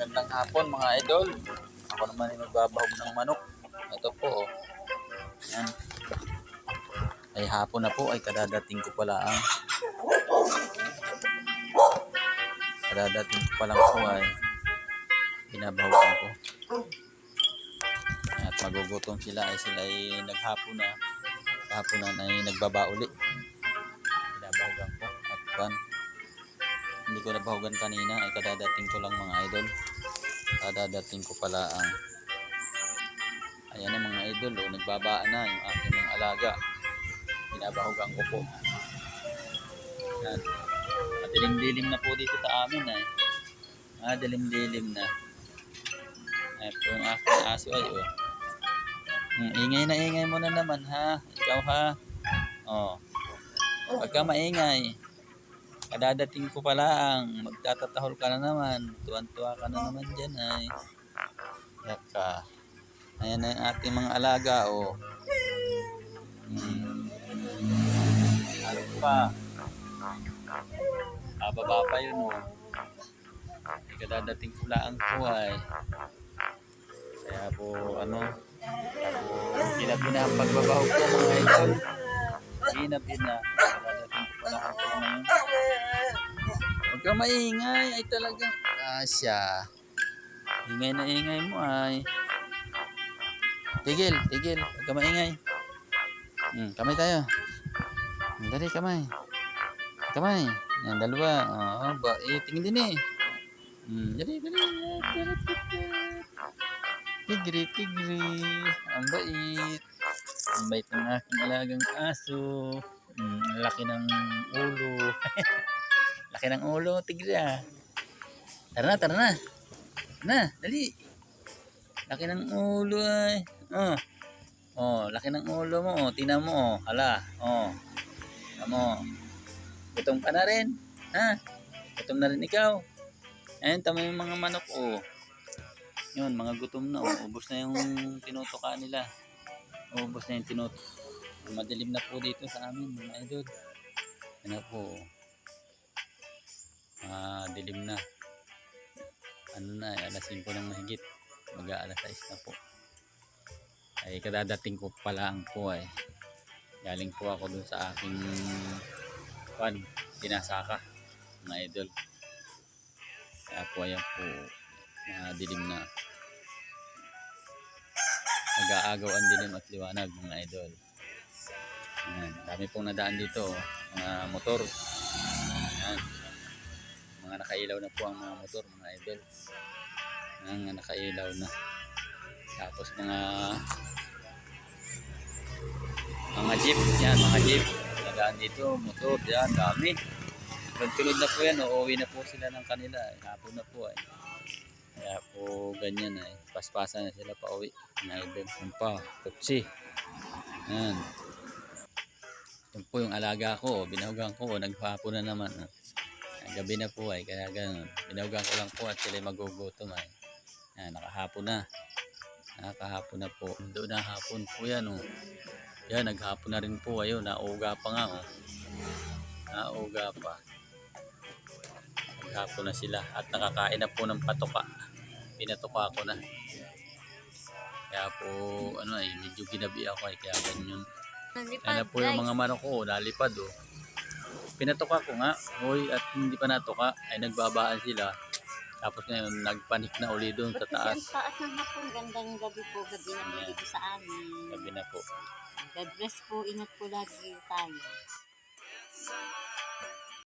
Magandang hapon mga idol. Ako naman ay magbabahog ng manok. Ito po. Oh. Yan. Ay hapon na po ay kadadating ko pala ang kadadating ko pa lang po ay binabahogan ko. At magugutom sila ay sila ay naghapon na. Hapon na ay nagbaba uli. Binabahogan ko. At pan. Hindi ko nabahogan kanina ay kadadating ko lang mga idol. Kadadating ko pala ang ayan na mga idol oh, nagbabaan na yung aking mga alaga. Binabahogan ko po. Yan. Madilim-dilim na po dito sa amin ay. Ah, dilim-dilim na. Ay po yung aking aso ay oh. Hmm, ingay na ingay mo na naman ha. Ikaw ha. Oh. Pagka maingay, kadadating ko pa lang, magtatatahol ka na naman, tuwan-tuwa ka na naman dyan ay. Yaka. Ayan na yung ating mga alaga, oh. Hmm. Ano pa? Bababa pa yun, oh. Kadadating ko lang po ay. Kaya po, ano, ako, ginabi na ang pagbabahog ko mga idol. Ginabi na. Huwag kang maingay. Ay talagang kasya. Ingay na ingay mo ay. Tigil, tigil. Huwag kang maingay. Hmm, kamay tayo. Dali, kamay. Kamay. Yan, dalawa. Oo, ba, eh, tingin din eh. Hmm, dali, dali. Tigri, tigri. Ang bait. Ang bait ng aking alagang aso. Hmm, laki ng ulo. Laki ng ulo, tigre ah. Tara na, tara na. Na, dali. Laki ng ulo ay. Oh. Oh, laki ng ulo mo. Oh. Tingnan mo. Oh. Hala. Oh. Tingnan mo. Gutom ka na rin. Ha? Gutom na rin ikaw. Ayun, tama yung mga manok. Oh. Yun, mga gutom na. Oh. Ubus na yung tinutuka nila. Ubus na yung tinut. Madilim na po dito sa amin, mga idol. Ano po. Ah, dilim na. Ano na, eh, alas 5 ng mahigit. Mag alas 6 na po. Ay, kadadating ko pa lang po ay. Galing po ako dun sa aking pan, pinasaka, mga idol. Kaya po, ayan po, mga dilim na. Nag-aagaw ang dilim at liwanag, mga idol. Ayan, dami pong nadaan dito, mga motor. Ayan mga nakailaw na po ang mga motor mga idol. Mga nakailaw na. Tapos mga mga jeep yan mga jeep. Nagaan dito motor yan dami. Sunod na po yan uuwi na po sila ng kanila. Eh. hapon na po ay kaya po ganyan ay paspasan na sila pa uwi mga idol yan pa kutsi yan. Yan po yung alaga ko binahugan ko naghapon na naman ah. Gabi na po ay kaya ganun. Binawagan ko lang po at sila magugutom ay. Yan, nakahapon na. Nakahapon na po. Doon na hapon po yan oh. Yan, naghapon na rin po. Ayun, nauga pa nga oh. Nauga pa. Naghapon na sila at nakakain na po ng patoka. Pinatoka ko na. Kaya po, ano ay, medyo ginabi ako ay kaya ganyan. Yan na po yung mga manok ko, lalipad oh pinatoka ko nga, hoy, at hindi pa natuka, ay nagbabaan sila. Tapos ngayon, nagpanik na uli doon sa taas. Ang taas ng hapon, gandang gabi po, gabi na po dito sa amin. Sabi na po. God bless po, ingat po lagi tayo.